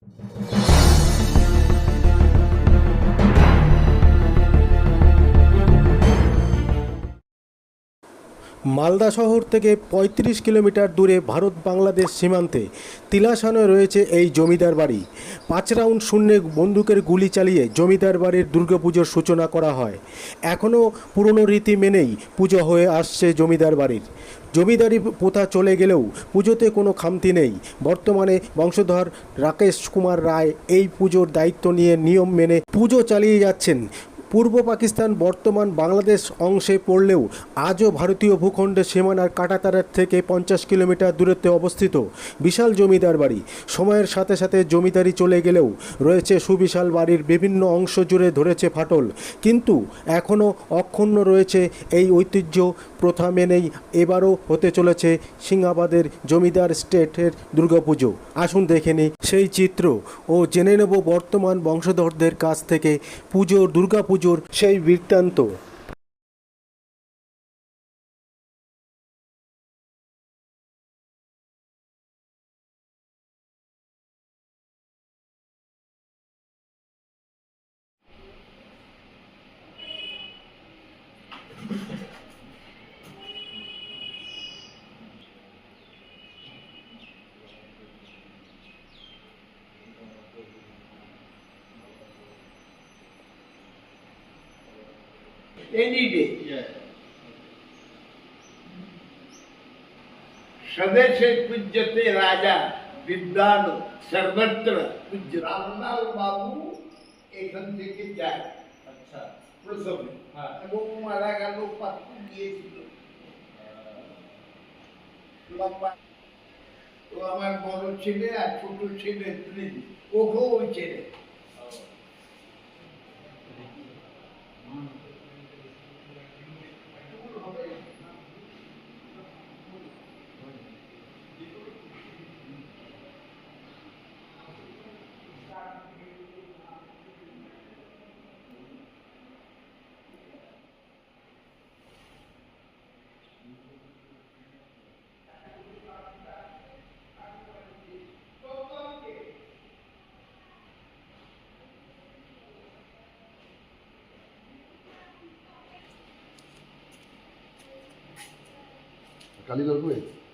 you Malda শহর থেকে ৩৫ kilometre দূরে ভারত বাংলাদেশ সীমান্তে তিলাসানে রয়েছে এই জমিদার বাড়ি। পাঁচ রাউন্ড শূন্যে বন্দুকের গুলি চালিয়ে জমিদার বাড়ির দুর্গাপুজোর সূচনা করা হয়। এখনও পুরনো রীতি মেনেই পুজো হয়ে আসছে জমিদার বাড়ির। জমিদারি প্রথা চলে গেলেও পুজোতে কোনো খামতি নেই। বর্তমানে বংশধর রাকেশ কুমার রায় এই পুজোর দায়িত্ব নিয়ে নিয়ম মেনে পুজো চালিয়ে যাচ্ছেন পূর্ব পাকিস্তান, বর্তমান বাংলাদেশ অংশে পড়লেও আজও ভারতীয় ভূখণ্ডের সীমানার কাটাতারের থেকে পঞ্চাশ কিলোমিটার দূরত্বে অবস্থিত। বিশাল জমিদার বাড়ি। সময়ের সাথে সাথে জমিদারি চলে গেলেও রয়েছে সুবিশাল বাড়ির বিভিন্ন অংশ জুড়ে ধরেছে ফাটল। কিন্তু এখনও অক্ষুণ্ণ রয়েছে এই ঐতিহ্য। প্রথা মেনেই এবারও হতে চলেছে সিংহাবাদের জমিদার স্টেটের দুর্গাপুজো। আসুন দেখে নিই সেই চিত্র। ও জেনে নেব বর্তমান বংশধরদের কাছ থেকে পুজোর দুর্গাপুজোর সেই বৃত্তান্ত। any day. सदैसे पूज्यते राजा विद्वान सर्वत्र पूज्य রামলাল বাবু এখান থেকে যায় আচ্ছা প্রথমে এবং মারা গেল পাত্র গিয়েছিল লম্বা তো আমার বড় ছেলে আর ছোট ছেলে তুলে ওকেও ওই ছেলে Calígula doente.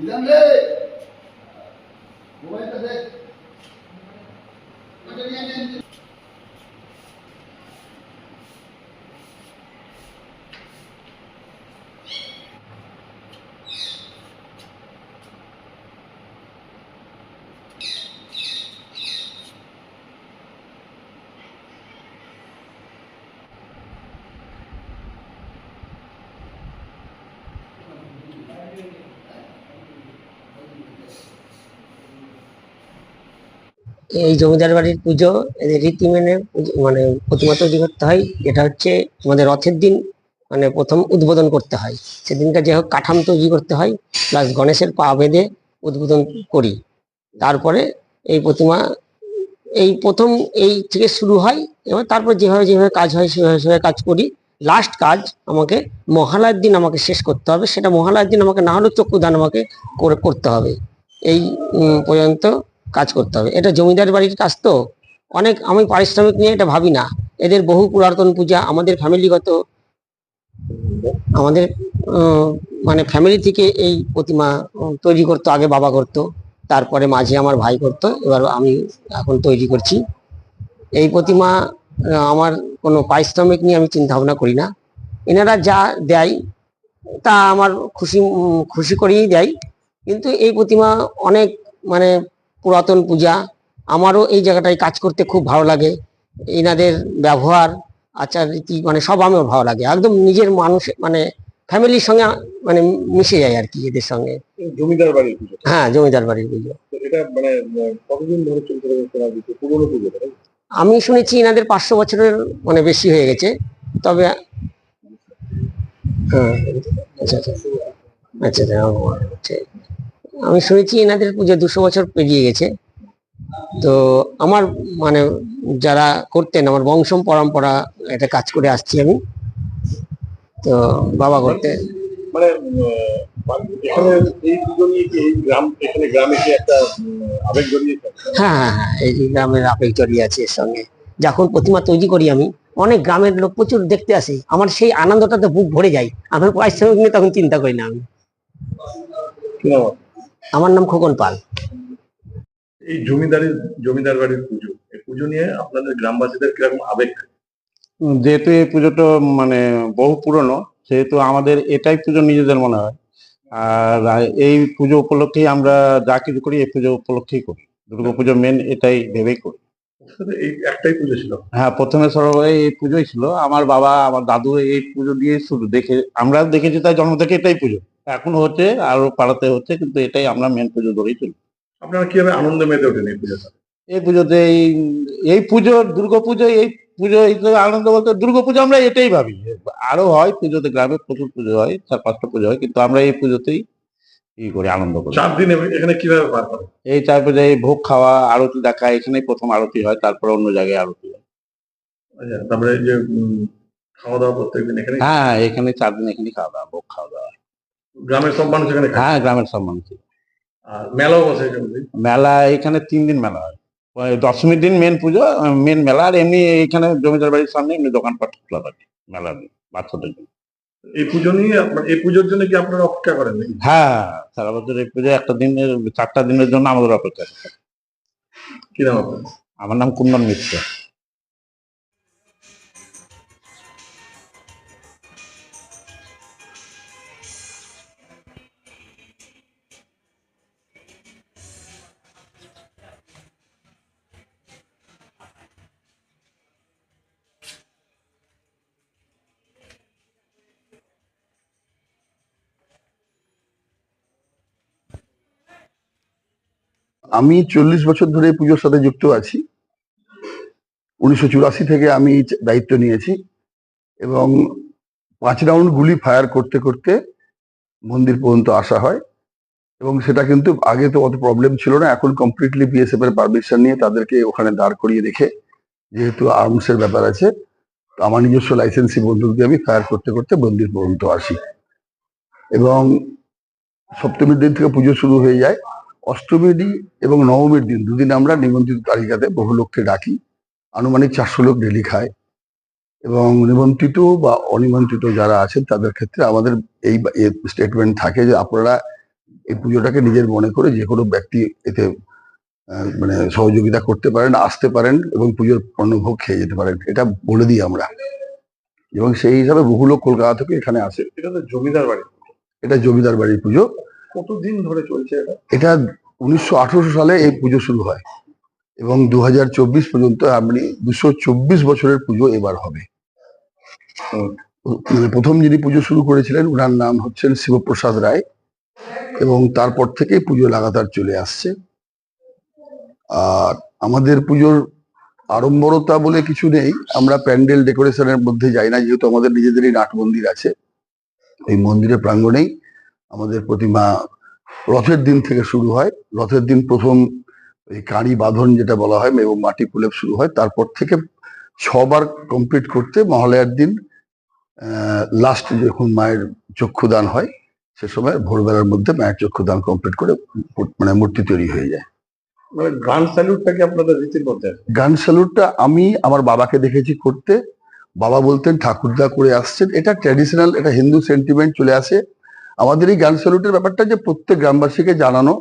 বিধান এই জমিদার বাড়ির পুজো, এদের রীতি মেনে মানে প্রতিমা তৈরি করতে হয়। এটা হচ্ছে আমাদের রথের দিন মানে প্রথম উদ্বোধন করতে হয়। সেদিনটা যে হোক কাঠাম তৈরি করতে হয় প্লাস গণেশের পা বেঁধে উদ্বোধন করি। তারপরে এই প্রতিমা, এই প্রথম এই থেকে শুরু হয় এবং তারপর যেভাবে যেভাবে কাজ হয়, সেভাবে সেভাবে কাজ করি। লাস্ট কাজ আমাকে মহালয়ার দিন আমাকে শেষ করতে হবে। সেটা মহালয়ার দিন আমাকে না হলেও চক্ষুদান আমাকে করে, করতে হবে। এই পর্যন্ত কাজ করতে হবে। এটা জমিদার বাড়ির কাজ তো। অনেক আমি পারিশ্রমিক নিয়ে এটা ভাবি না। এদের বহু পুরাতন পূজা আমাদের ফ্যামিলিগত, আমাদের মানে ফ্যামিলি থেকে এই প্রতিমা তৈরি করতো, আগে বাবা করতো। তারপরে মাঝে আমার ভাই করতো। এবার আমি এখন তৈরি করছি। এই প্রতিমা আমার কোনো পারিশ্রমিক নিয়ে আমি চিন্তা ভাবনা করি না। এনারা যা দেয়, তা আমার খুশি খুশি করেই দেয়। কিন্তু এই প্রতিমা অনেক মানে পুরাতন পূজা আমারও এই জায়গাটায় কাজ করতে খুব ভালো লাগে এনাদের ব্যবহার আচার রীতি মানে সব আমার ভালো লাগে একদম নিজের মানুষ মানে ফ্যামিলির সঙ্গে মানে মিশে যায় আর কি এদের সঙ্গে জমিদার বাড়ির পুজো হ্যাঁ জমিদার বাড়ির পুজো এটা মানে কতদিন ধরে চলতে হবে শোনা পুজো আমি শুনেছি এনাদের পাঁচশো বছরের মানে বেশি হয়ে গেছে তবে হ্যাঁ আচ্ছা আচ্ছা আচ্ছা আচ্ছা। আমি শুনেছি এনাদের পুজো দুশো বছর পেরিয়ে গেছে। তো আমার মানে যারা করতেন আমার বংশ পরম্পরা এটা কাজ করে আসছি আমি। তো বাবা করতে। মানে এখানে এই পুজো নিয়ে কি এই গ্রাম এখানে গ্রামে কি একটা আবেগ জড়িয়েছে হ্যাঁ হ্যাঁ হ্যাঁ এই গ্রামের আবেগ জড়িয়ে আছে এর সঙ্গে। যখন প্রতিমা তৈরি করি আমি অনেক গ্রামের লোক প্রচুর দেখতে আসে। আমার সেই আনন্দটাতে বুক ভরে যায়। আমার পারিশ্রমিক নিয়ে তখন চিন্তা করি না আমি? আমার নাম খোকন পাল। এই জমিদারের জমিদার বাড়ির পুজো। এই পুজো নিয়ে আপনাদের গ্রামবাসীদের কীরকম আবেগ যেহেতু এই পুজোটা মানে বহু পুরনো সেহেতু আমাদের এটাই পুজো নিজেদের মনে হয়। আর এই পুজো উপলক্ষেই আমরা যা কিছু করি এই পুজো উপলক্ষেই করি। দুর্গা পুজো মেন এটাই ভেবেই করি। এই একটাই পুজো ছিল? হ্যাঁ প্রথমে সরবরাহ এই পুজোই ছিল। আমার বাবা আমার দাদু এই পুজো দিয়ে শুরু দেখে আমরা দেখেছি তাই জন্ম থেকে এটাই পুজো। এখন হচ্ছে আরও পাড়াতে হচ্ছে কিন্তু এটাই আমরা মেন পুজো ধরেই চলি। আপনারা কীভাবে আনন্দ মেতে ওঠেন এই পুজোটা? এই পুজোতে এই এই পুজো দুর্গা পুজো এই পুজো তো আনন্দ বলতে দুর্গা পুজো আমরা এটাই ভাবি। আরও হয় পুজোতে গ্রামে প্রচুর পুজো হয় চার পাঁচটা পুজো হয় কিন্তু আমরা এই পুজোতেই ই করি আনন্দ করি। চার দিন এখানে কীভাবে পার করেন? এই চার পুজো এই ভোগ খাওয়া আরতি দেখা এখানেই প্রথম আরতি হয় তারপর অন্য জায়গায় আরতি হয়। আচ্ছা তারপরে যে খাওয়া দাওয়া প্রত্যেকদিন এখানে হ্যাঁ হ্যাঁ, এখানে চার দিন এখানে খাওয়া দাওয়া ভোগ খাওয়া দাওয়া। গ্রামের সব মানুষ এখানে খায় হ্যাঁ গ্রামের সব মানুষ। আর মেলাও বসে এখানে মেলা এখানে তিন দিন মেলা হয়। ওই দশমীর দিন মেন পুজো মেন মেলা আর এমনি এখানে জমিদার বাড়ির সামনে এমনি দোকানপাট খোলা থাকে মেলা দিন বাচ্চাদের জন্য। এই পুজো নিয়ে আপনার এই পুজোর জন্য কি আপনারা অপেক্ষা করেন নাকি? হ্যাঁ সারা বছর এই পুজো একটা দিনের চারটা দিনের জন্য আমাদের অপেক্ষা থাকে। কি নাম আপনার? আমার নাম কুন্দন মিত্র। আমি চল্লিশ বছর ধরে পুজোর সাথে যুক্ত আছি। উনিশশো চুরাশি থেকে আমি দায়িত্ব নিয়েছি এবং পাঁচ রাউন্ড গুলি ফায়ার করতে করতে মন্দির পর্যন্ত আসা হয় এবং সেটা কিন্তু আগে তো অত প্রবলেম ছিল না। এখন কমপ্লিটলি বিএসএফ এর পারমিশন নিয়ে তাদেরকে ওখানে দাঁড় করিয়ে রেখে যেহেতু আর্মসের ব্যাপার আছে, তো আমার নিজস্ব লাইসেন্সি বন্দুক দিয়ে আমি ফায়ার করতে করতে মন্দির পর্যন্ত আসি। এবং সপ্তমীর দিন থেকে পুজো শুরু হয়ে যায়। অষ্টমীর দিন এবং নবমীর দিন দুদিন আমরা নিমন্ত্রিত তালিকাতে বহু লোককে ডাকি। আনুমানিক চারশো লোক ডেলি খায়। এবং নিমন্ত্রিত বা অনিমন্ত্রিত যারা আছেন তাদের ক্ষেত্রে আমাদের এই স্টেটমেন্ট থাকে যে আপনারা এই পুজোটাকে নিজের মনে করে যে কোনো ব্যক্তি এতে মানে সহযোগিতা করতে পারেন আসতে পারেন এবং পুজোর পণ্যভোগ খেয়ে যেতে পারেন। এটা বলে দিই আমরা। এবং সেই হিসাবে বহু লোক কলকাতা থেকে এখানে আসে। এটা তো জমিদার বাড়ি এটা জমিদার বাড়ির পুজো। কতদিন ধরে চলছে এটা? এটা উনিশশো আঠারো সালে এই পুজো শুরু হয় এবং দু হাজার চব্বিশ পর্যন্ত আপনি দুশো বছরের পুজো এবার হবে। প্রথম যিনি পুজো শুরু করেছিলেন ওনার নাম হচ্ছেন শিবপ্রসাদ রায় এবং তারপর থেকে পুজো লাগাতার চলে আসছে। আর আমাদের পুজোর আড়ম্বরতা বলে কিছু নেই আমরা প্যান্ডেল ডেকোরেশনের মধ্যে যাই না যেহেতু আমাদের নিজেদেরই নাট মন্দির আছে এই মন্দিরের প্রাঙ্গণেই আমাদের প্রতিমা রথের দিন থেকে শুরু হয়। রথের দিন প্রথম এই কাঁড়ি বাঁধন যেটা বলা হয় এবং মাটি প্রলেপ শুরু হয়। তারপর থেকে ছবার কমপ্লিট করতে মহালয়ার দিন লাস্ট যখন মায়ের চক্ষুদান হয় সে সময় ভোরবেলার মধ্যে মায়ের চক্ষুদান কমপ্লিট করে মানে মূর্তি তৈরি হয়ে যায়। মানে গান স্যালুটটা কি আপনাদের রীতির মধ্যে? গান স্যালুটটা আমি আমার বাবাকে দেখেছি করতে। বাবা বলতেন ঠাকুরদা করে আসছেন। এটা ট্র্যাডিশনাল এটা হিন্দু সেন্টিমেন্ট চলে আসে। আমাদের এই গান স্যালুটের ব্যাপারটা যে প্রত্যেক গ্রামবাসীকে জানানো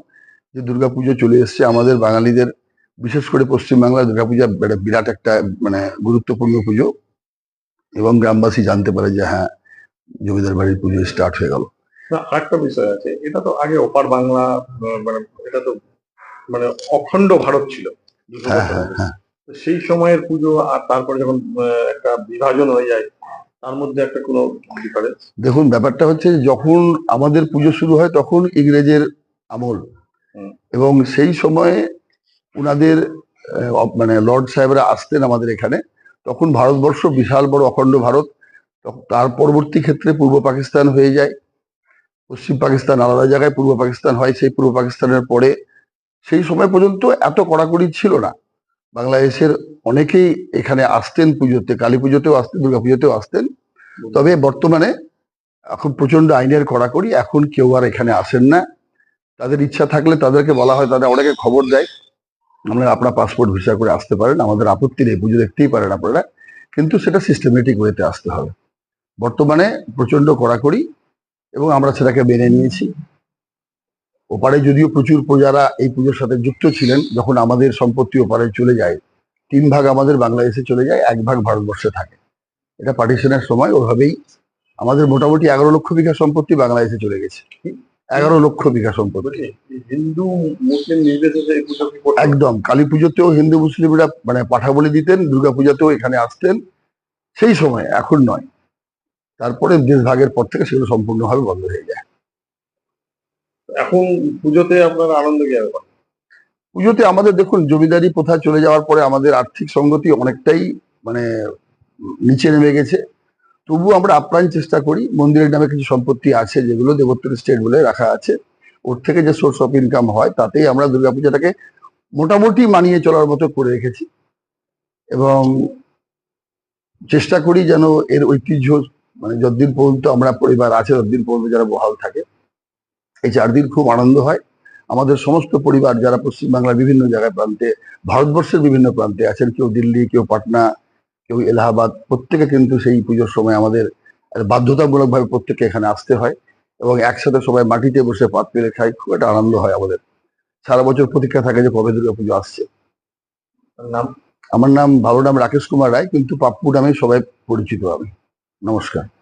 যে দুর্গাপুজো চলে এসছে আমাদের বাঙালিদের বিশেষ করে পশ্চিমবাংলার দুর্গাপূজা বিরাট একটা মানে গুরুত্বপূর্ণ পুজো। এবং গ্রামবাসী জানতে পারে যে হ্যাঁ জমিদার বাড়ির পুজো স্টার্ট হয়ে গেল। না আরেকটা বিষয় আছে এটা তো আগে ওপার বাংলা মানে এটা তো মানে অখণ্ড ভারত ছিল। হ্যাঁ হ্যাঁ হ্যাঁ। সেই সময়ের পুজো আর তারপরে যখন একটা বিভাজন হয়ে যায় তার মধ্যে একটা কোনো ডিফারেন্স দেখুন ব্যাপারটা হচ্ছে যখন আমাদের পুজো শুরু হয় তখন ইংরেজের আমল। এবং সেই সময়ে উনাদের মানে লর্ড সাহেবরা আসতেন আমাদের এখানে। তখন ভারতবর্ষ বিশাল বড় অখণ্ড ভারত। তার পরবর্তী ক্ষেত্রে পূর্ব পাকিস্তান হয়ে যায়। পশ্চিম পাকিস্তান আলাদা জায়গায় পূর্ব পাকিস্তান হয়। সেই পূর্ব পাকিস্তানের পরে সেই সময় পর্যন্ত এত কড়াকড়ি ছিল না। বাংলাদেশের অনেকেই এখানে আসতেন পুজোতে কালী পুজোতেও আসতেন দুর্গা পুজোতেও আসতেন। তবে বর্তমানে এখন প্রচণ্ড আইনের কড়াকড়ি এখন কেউ আর এখানে আসেন না। তাদের ইচ্ছা থাকলে তাদেরকে বলা হয় তাদের অনেকে খবর দেয়। আপনারা আপনার পাসপোর্ট ভিসা করে আসতে পারেন আমাদের আপত্তি নেই পুজো দেখতেই পারেন আপনারা। কিন্তু সেটা সিস্টেমেটিক ওয়েতে আসতে হবে। বর্তমানে প্রচণ্ড কড়াকড়ি এবং আমরা সেটাকে মেনে নিয়েছি। ওপারে যদিও প্রচুর প্রজারা এই পুজোর সাথে যুক্ত ছিলেন যখন আমাদের সম্পত্তি ওপারে চলে যায় তিন ভাগ আমাদের বাংলাদেশে চলে যায় এক ভাগ ভারতবর্ষে থাকে। এটা পার্টিশনের সময় ওভাবেই আমাদের মোটামুটি এগারো লক্ষ বিঘা সম্পত্তি বাংলাদেশে চলে গেছে। এগারো লক্ষ বিঘা সম্পত্তি। হিন্দু মুসলিম নির্বিশেষে? একদম। কালী পুজোতেও হিন্দু মুসলিমরা মানে পাঠা বলি দিতেন দুর্গা পুজোতেও এখানে আসতেন। সেই সময় এখন নয়। তারপরে দেশ ভাগের পর থেকে সেগুলো সম্পূর্ণভাবে বন্ধ হয়ে যায়। এখন পুজোতে আপনারা আনন্দ কীভাবে পান? পুজোতে আমাদের দেখুন, জমিদারি প্রথা চলে যাওয়ার পরে আমাদের আর্থিক সঙ্গতি অনেকটাই মানে নিচে নেমে গেছে। তবু আমরা আপ্রাণ চেষ্টা করি, মন্দিরের নামে কিছু সম্পত্তি আছে যেগুলো দেবোত্তর স্টেট বলে রাখা আছে। ওর থেকে যে সোর্স অফ ইনকাম হয়, তাতেই আমরা দুর্গাপূজাটাকে মোটামুটি মানিয়ে চলার মতো করে রেখেছি। এবং চেষ্টা করি যেন এর ঐতিহ্য মানে যতদিন পর্যন্ত আমরা পরিবার আছে, ততদিন পর্যন্ত যারা বহাল থাকে। এই চার দিন খুব আনন্দ হয়। আমাদের সমস্ত পরিবার যারা পশ্চিমবাংলার বিভিন্ন জায়গায় প্রান্তে ভারতবর্ষের বিভিন্ন প্রান্তে আছেন কেউ দিল্লি কেউ পাটনা কেউ এলাহাবাদ প্রত্যেকে কিন্তু সেই পুজোর সময় আমাদের বাধ্যতামূলকভাবে প্রত্যেকে এখানে আসতে হয় এবং একসাথে সবাই মাটিতে বসে পাত পেলে খাই খুব একটা আনন্দ হয় আমাদের। সারা বছর প্রতীক্ষা থাকে যে কবে দুর্গা পুজো আসছে। নাম? আমার নাম ভালো নাম রাকেশ কুমার রায় কিন্তু পাপ্পু নামে সবাই পরিচিত আমি। নমস্কার।